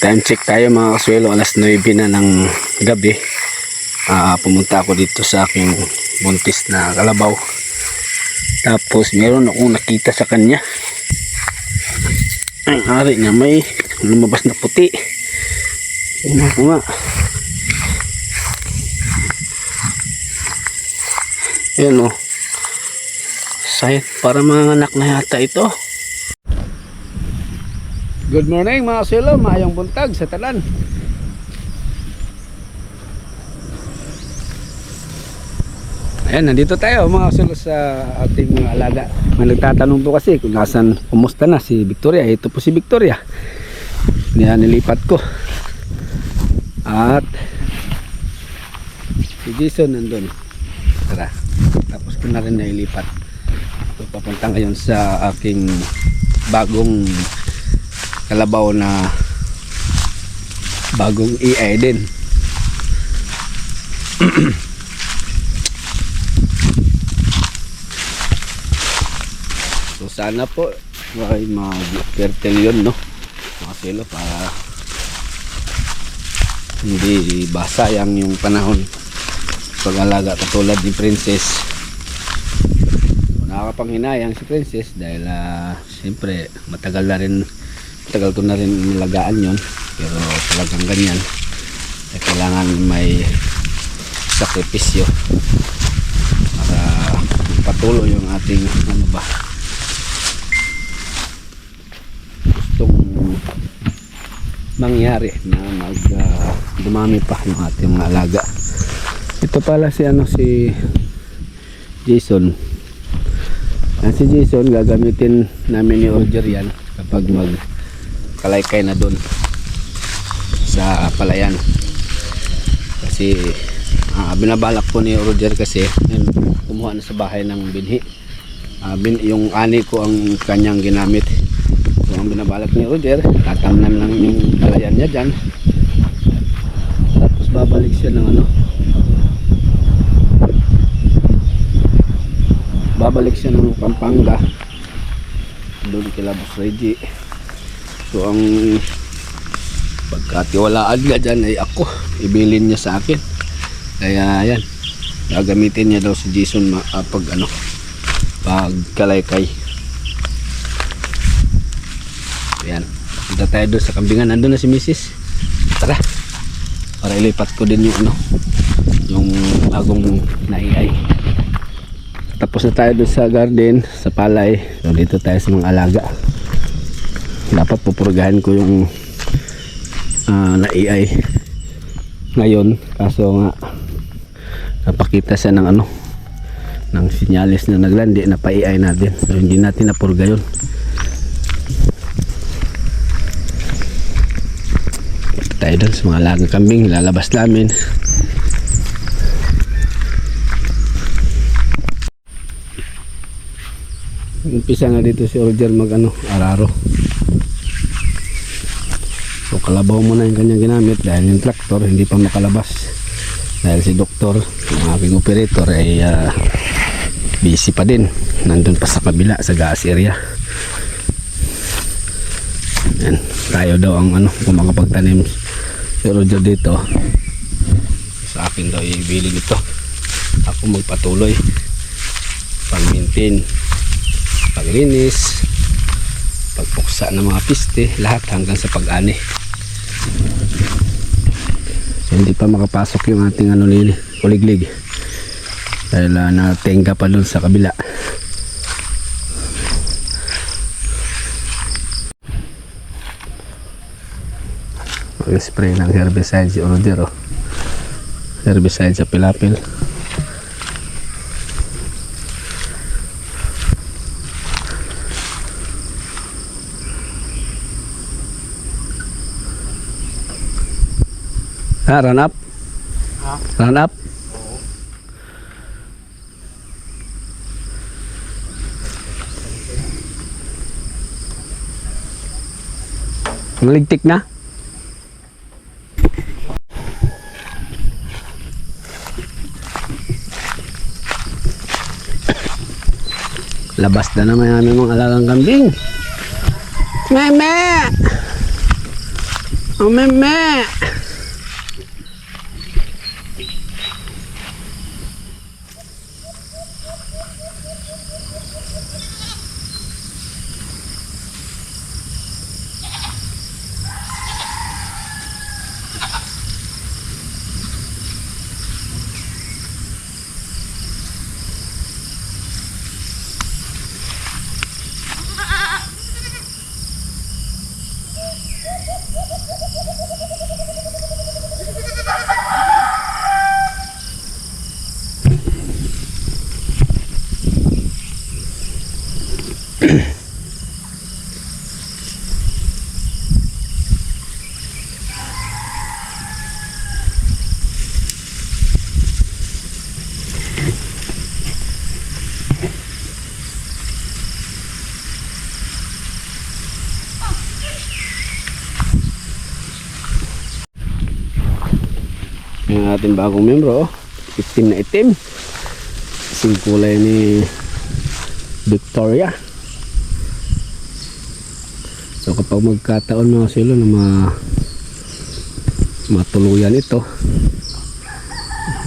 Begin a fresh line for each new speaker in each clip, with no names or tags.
Time check tayo mga kaswelo, alas 9 na ng gabi. Ah, pumunta ako dito sa aking buntis na kalabaw. Tapos meron akong nakita sa kanya. Ang ari niya may lumabas na puti. Tingnan ko nga. Ayan o. Sayang, para mga anak na yata ito. Good morning mga silo, maayong buntag sa talan. Ayan, nandito tayo mga silo sa ating mga alaga. May nagtatanong po kasi kung nasan, kumusta na si Victoria. Ito po si Victoria. Niya nilipat ko. At si Jason nandun. Tara, tapos ko na rin nailipat. So, papunta ngayon sa aking bagong kalabaw na bagong EI din. so sana po ay mag-fertile yun no? Mga silo para hindi basayang yung panahon. Pag-alaga katulad ni Princess. Nakakapanghinayang si Princess dahil ah, siyempre matagal na rin matagal ko na rin nilagaan yon pero talagang ganyan. Eh, kailangan may sakripisyo para patuloy yung ating ano ba gustong mangyari na mag ah, dumami pa yung ating mga alaga. Ito pala si ano si Jason. Yan si Jason gagamitin namin ni Roger yan kapag mag kalaykay na doon sa palayan. Kasi ah, binabalak po ni Roger kasi kumuha na sa bahay ng binhi. Ah, bin, yung ani ko ang kanyang ginamit. So ang binabalak ni Roger tatamnan lang yung palayan niya dyan. Tapos babalik siya ng ano? Babalik siya ng Pampanga. Doon kila Boss Reggie so ang pagkatiwalaan niya dyan ay ako. Ibilin niya sa akin. Kaya yan. Gagamitin niya daw si Jason ah, pag ano pag kalaykay. Yan. Punta tayo doon sa kambingan. Nandun na si Mrs. tara. Para ilipat ko din yung ano yung bagong naiay tapos na tayo doon sa garden sa palay. So dito tayo sa mga alaga dapat pupurgahan ko yung uh, naiay ngayon. Kaso nga napakita siya ng ano ng sinyalis na naglandi na paiay natin. So hindi natin napurga yun. Tayo doon sa mga alaga kambing lalabas namin. Umpisa na dito si Roger mag ano, araro kalabaw mo na yung kanyang ginamit dahil yung traktor hindi pa makalabas. Dahil si doktor yung aking operator ay ah, busy pa din. Nandun pa sa kabila sa gas area. Yan tayo daw ang ano kung makapagtanim si Roger dito sa akin daw ibili nito ako magpatuloy. Pang maintain paglinis pagpuksa ng mga piste lahat hanggang sa pag-ani hindi pa makapasok yung ating ano nili kuliglig. Dahil uh, natenga pa dun sa kabila. Mag-spray ng herbicide si Orodero herbicide sa pilapil Ha, run up?
Ha?
Run up? Maligtik na? Labas na naman yung aming mga alagang kambing. Meme! Oh, meme! Yung ating bagong membro, oh. itim na itim. Kasing kulay ni Victoria. So kapag magkataon mga silo na ma matuluyan ito,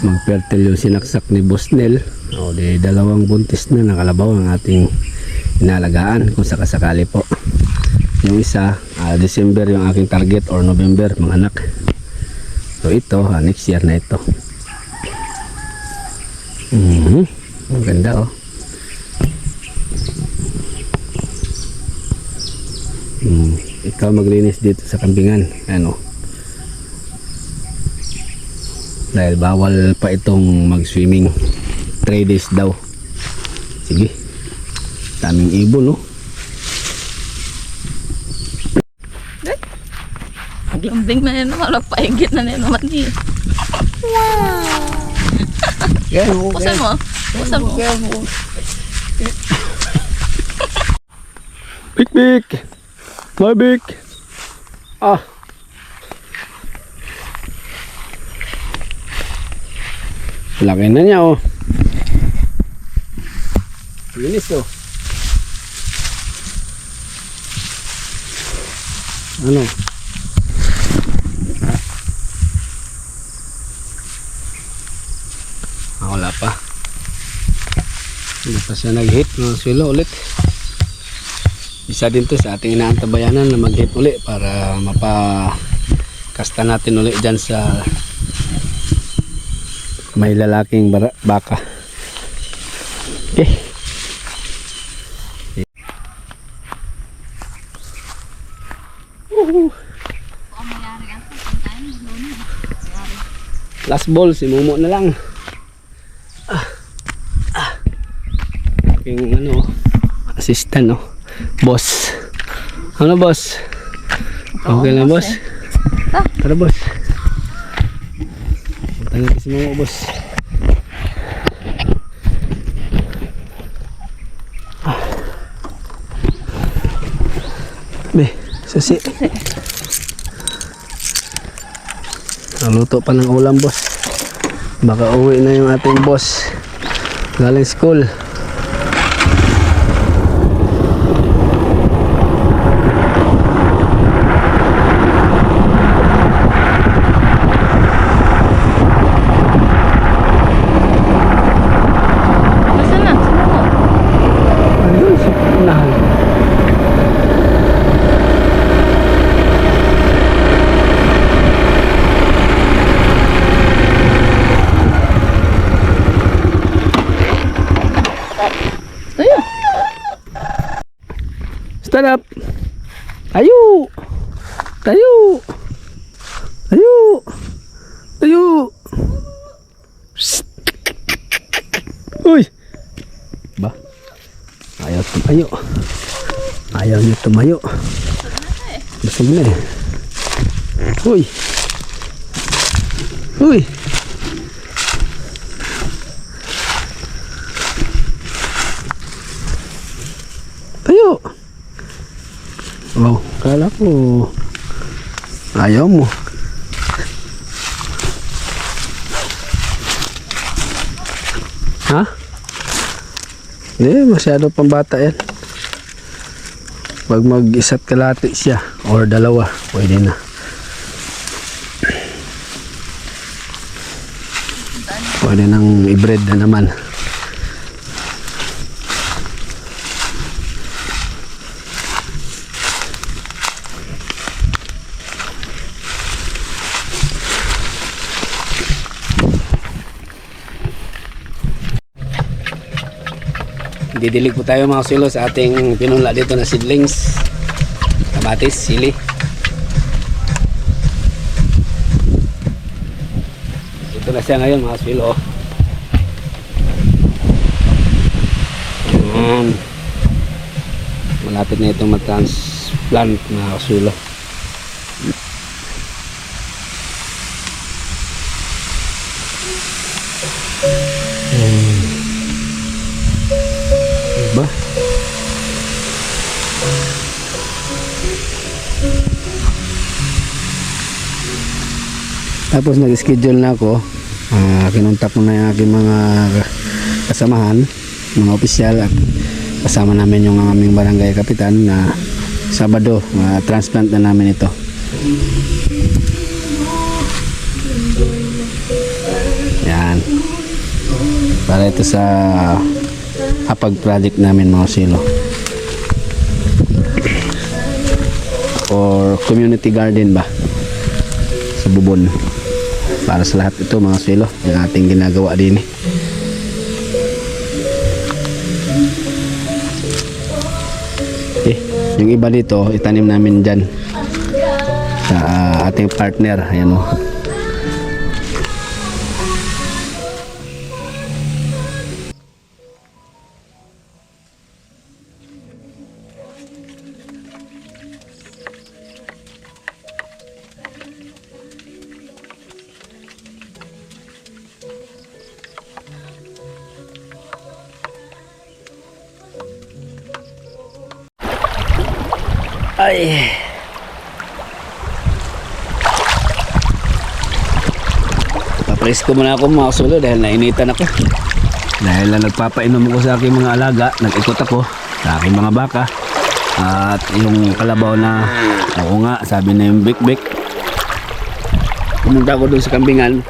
magpertil yung sinaksak ni Bosnel, o di dalawang buntis na nakalabaw ang ating inalagaan kung sakasakali po. Yung isa, ah, December yung aking target or November mga anak. So ito, ah, next year na ito. Mhm. Ang ganda oh. Hmm. Ikaw maglinis dito sa kambingan. Ano? Dahil bawal pa itong mag-swimming. 3 days daw. Sige. Daming ibon, no?
Naglambing na yun naman, nagpaigit na yun naman di.
Yan, okay.
Pusan mo, pusan mo.
Big, big. My big. Ah. Laki na niya, oh. Linis, oh. Ano? Ah, wala pa. Hindi pa siya nag-hit ng silo ulit. Isa din to sa ating inaantabayanan na mag-hit uli para mapakasta natin uli dyan sa may lalaking baka. Okay. Last ball, si Momo na lang. Ah. Ah. Yung ano, assistant, no? Boss. Ano, boss? Okay lang, boss? Tara, boss. Punta natin si Momo, boss. Ah. Be, susi. Naluto pa ng ulam, boss. Baka uwi na yung ating boss. Galing school.
Pusan na, sumuko.
Ayun, sa unahan.
Tayo.
Stand up. Tayo. Tayo. Tayo. Tayo. Uy. Ba? Ayaw tumayo. Ayaw niya tumayo. Busog na eh. Uy. Uy. po. Ayaw mo. Ha? Hindi, masyado pang bata yan. Pag mag-isa't kalati siya or dalawa, pwede na. Pwede nang i-bread na naman. Didilig po tayo mga silo sa ating pinunla dito na seedlings. Kamatis, sili. Ito na siya ngayon mga silo. Ayan. Malapit na itong matransplant mga kasulo. Tapos nag-schedule na ako. Ah, kinontak ko na yung aking mga kasamahan, mga opisyal at kasama namin yung aming barangay kapitan na Sabado, ah, transplant na namin ito. Yan. Para ito sa hapag project namin mga silo. Or community garden ba? Sa bubon. Para sa lahat ito mga silo. Yung ating ginagawa din eh. Eh, yung iba dito, itanim namin dyan. Sa ah, ating partner. Ayan o. Papalis ko muna ako mga kasulo dahil nainitan ako. Dahil na nagpapainom ako sa aking mga alaga, nag-ikot ako sa aking mga baka. At yung kalabaw na, oo nga, sabi na yung bik bik. Pumunta ako doon sa kambingan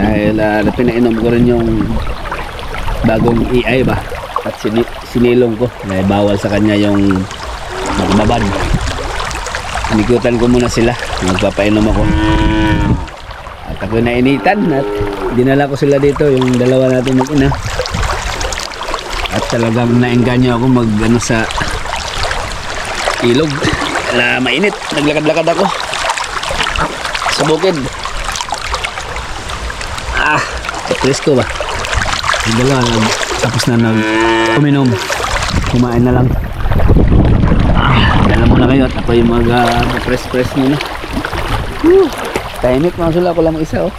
dahil uh, pinainom ko rin yung bagong EI ba at sini sinilong ko dahil bawal sa kanya yung magbabad Nikutan ko muna sila Magpapainom ako At ako nainitan At dinala ko sila dito Yung dalawa natin mag-ina At talagang naengganyo ako mag ano sa ilog Ala mainit. Naglakad-lakad ako Sa bukid. Ah Presko ba? Yung dalawa Tapos na nag Uminom. Kumain na lang. Dala mo na kayo at ako yung mag uh, press press nyo na. Whew. Tahimik mga sula ko lang isa oh.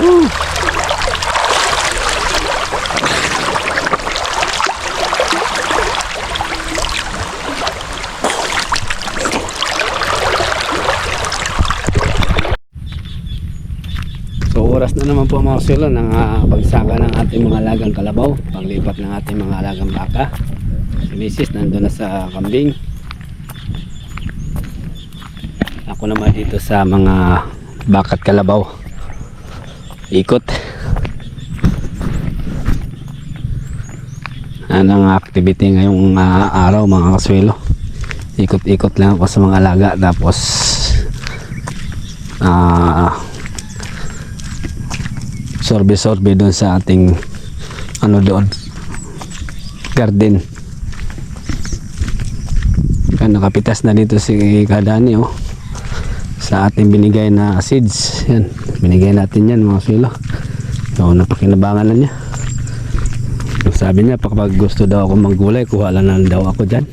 Whew. Na naman po mga silo ng ah, pagsaka ng ating mga alagang kalabaw, panglipat ng ating mga alagang baka. Si Mrs. nandun na sa kambing. Ako naman dito sa mga bakat kalabaw. Ikot. Ano ang activity ngayong ah, araw mga kaswelo. Ikot-ikot lang ako sa mga alaga tapos ah sorbe-sorbe doon sa ating ano doon garden. Kaya nakapitas na dito si Kadani oh. Sa ating binigay na seeds. Yan binigay natin yan mga silo so napakinabangan na niya. Sabi niya kapag gusto daw ako maggulay kuha lang na daw ako dyan.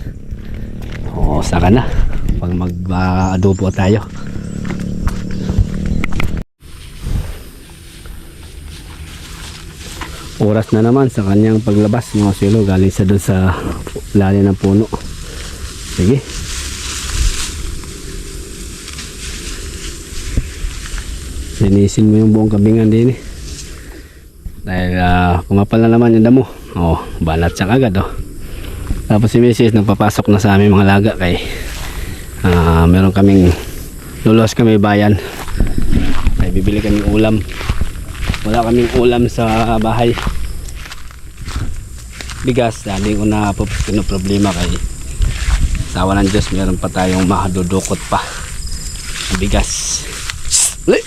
O saka na. Pag mag uh, adobo tayo oras na naman sa kanyang paglabas mga silo galing sa doon sa lalim ng puno sige linisin mo yung buong kabingan din eh dahil uh, kumapal na naman yung damo oh balat siya kagad oh Tapos si Mrs. nagpapasok na sa aming mga laga kay ah, meron kaming lulos kami bayan. Kaya bibili kami ulam. Wala kaming ulam sa bahay. Bigas, dali ko na po problema kay sawa ng Diyos, meron pa tayong mahadudukot pa. Bigas. Uli!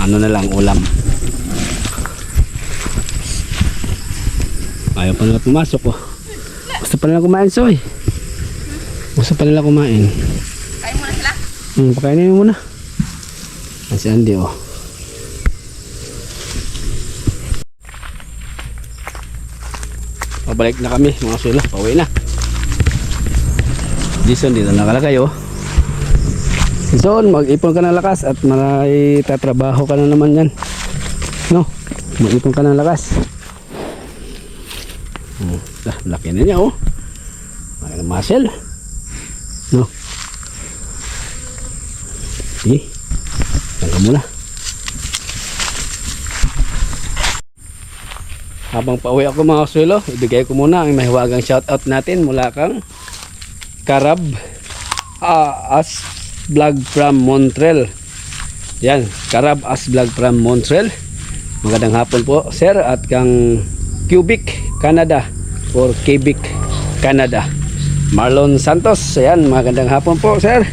Ano na lang ulam. Ayaw pa nila pumasok oh. Gusto pa nila kumain soy. Gusto pa nila kumain.
Kain muna sila.
Hmm, pakainin mo muna. Si Andy oh. Pabalik na kami mga sila. Pauwi na. Jason dito nakalagay oh. Jason, mag-ipon ka ng lakas at maray tatrabaho ka na naman yan. No? Mag-ipon ka ng lakas. Hmm, ah, laki na niya oh. Ng muscle. No? Sige. Tangka muna. Habang pauwi ako mga kasuelo, ibigay ko muna ang mahiwagang shoutout natin mula kang Karab ah, As Vlog from Montreal. Yan, Karab As Vlog from Montreal. Magandang hapon po, sir, at kang Cubic Canada or Quebec Canada. Marlon Santos, ayan, magandang hapon po, sir.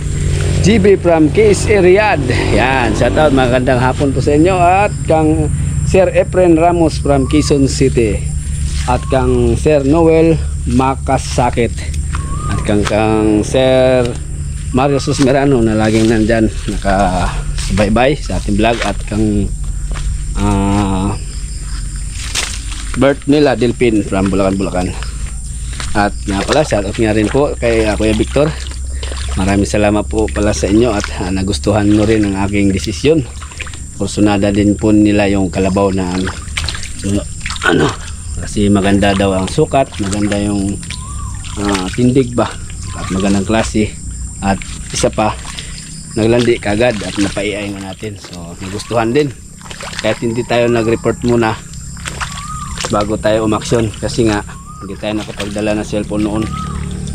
GB from KSA Riyadh. Yan, shout out, magandang hapon po sa inyo. At kang Sir Efren Ramos from Quezon City. At kang Sir Noel Makasakit. At kang kang Sir Mario Susmerano na laging nandyan naka bye sa ating vlog at kang ah Bert nila Delpin from Bulacan Bulacan at nga pala shoutout nga rin po kay ah, Kuya Victor maraming salamat po pala sa inyo at ah, nagustuhan mo rin ang aking desisyon kursunada din po nila yung kalabaw na ano, ano kasi maganda daw ang sukat maganda yung ah, tindig ba. At magandang klase. At isa pa naglandi kagad at napaiay nga natin. So nagustuhan din. Kahit hindi tayo nag-report muna bago tayo umaksyon. Kasi nga hindi tayo nakapagdala ng cellphone noon.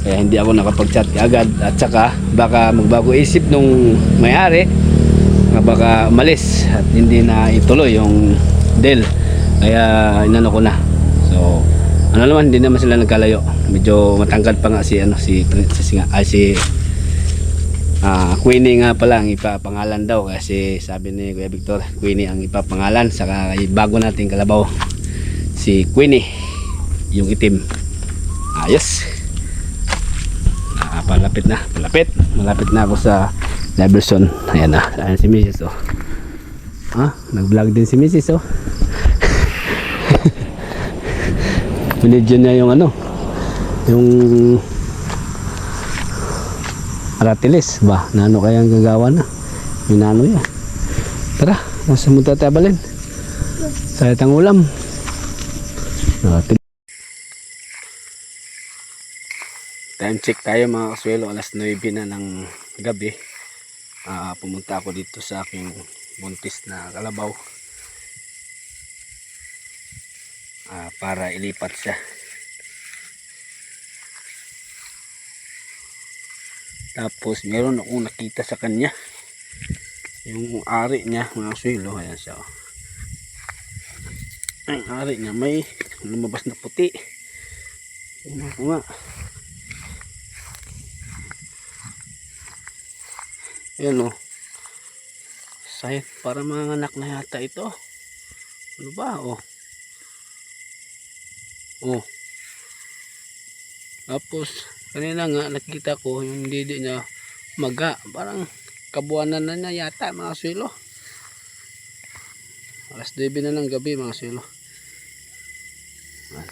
Kaya hindi ako nakapag-chat agad at saka baka magbago isip nung may-ari. na baka malis at hindi na ituloy yung deal. Kaya inano ko na. So ano naman hindi naman sila nagkalayo. Medyo matangkad pa nga si ano si si, ay, si Ah, Queenie nga pala ang ipapangalan daw. Kasi sabi ni Kuya Victor, Queenie ang ipapangalan. Saka bago nating kalabaw si Queenie yung itim. Ayos. Ah, palapit na, malapit. Malapit na ako sa Leverson. Ayan na, ayan si Mrs. Oh. Ah, nag-vlog din si Mrs. Oh. Binidyo niya yung ano, yung Aratilis ba? Nano kaya ang gagawa na? Minano yan. Tara, nasa mo tayo balin. Sa itang ulam. Aratil. Time check tayo mga kasuelo. Alas 9 na ng gabi. Ah, pumunta ako dito sa aking buntis na kalabaw. Ah, para ilipat siya. Tapos meron akong nakita sa kanya. Yung ari niya, mga suelo, ayan siya. oh. Ang ari niya may lumabas na puti. Yun nga. Ayan o. Sayang, para mga anak na yata ito. Ano ba? Oh. Oh. Tapos, kanina nga nakita ko yung didi niya maga. Parang kabuanan na niya yata mga silo. Alas 9 na ng gabi mga silo. Ayan.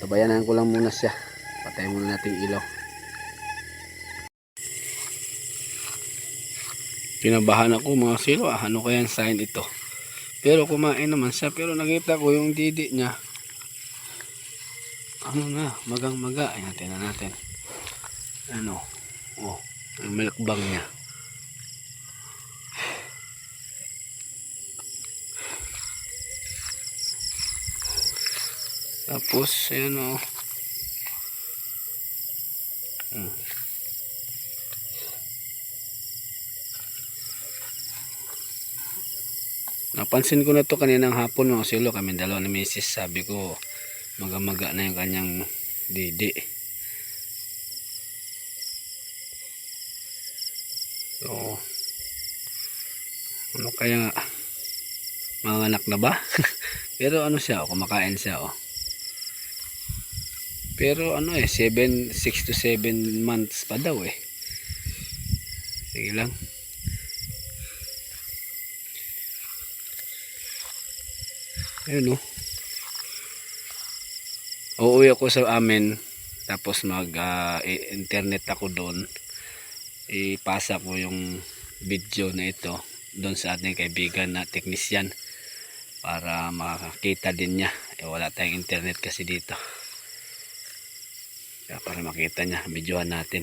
Tabayanan ko lang muna siya. Patayin muna natin ilaw. Kinabahan ako mga silo. Ah, ano kaya sign ito? Pero kumain naman siya. Pero nakita ko yung didi niya ano na, magang maga. Ayan, tingnan natin. Ano? Oh, ang milkbang niya. Tapos, ayan oh. Napansin ko na to kaninang hapon mga silo kami dalawa ni Mrs. Sabi ko maga-maga na yung kanyang didi. So, ano kaya mga anak na ba? Pero ano siya, oh, kumakain siya oh. Pero ano eh, 7, 6 to 7 months pa daw eh. Sige lang. Ayun oh. Uuwi ako sa amin tapos mag i- internet ako doon. Ipasa ko yung video na ito doon sa ating kaibigan na technician para makakita din niya. Eh, wala tayong internet kasi dito. Para makita niya, videohan natin.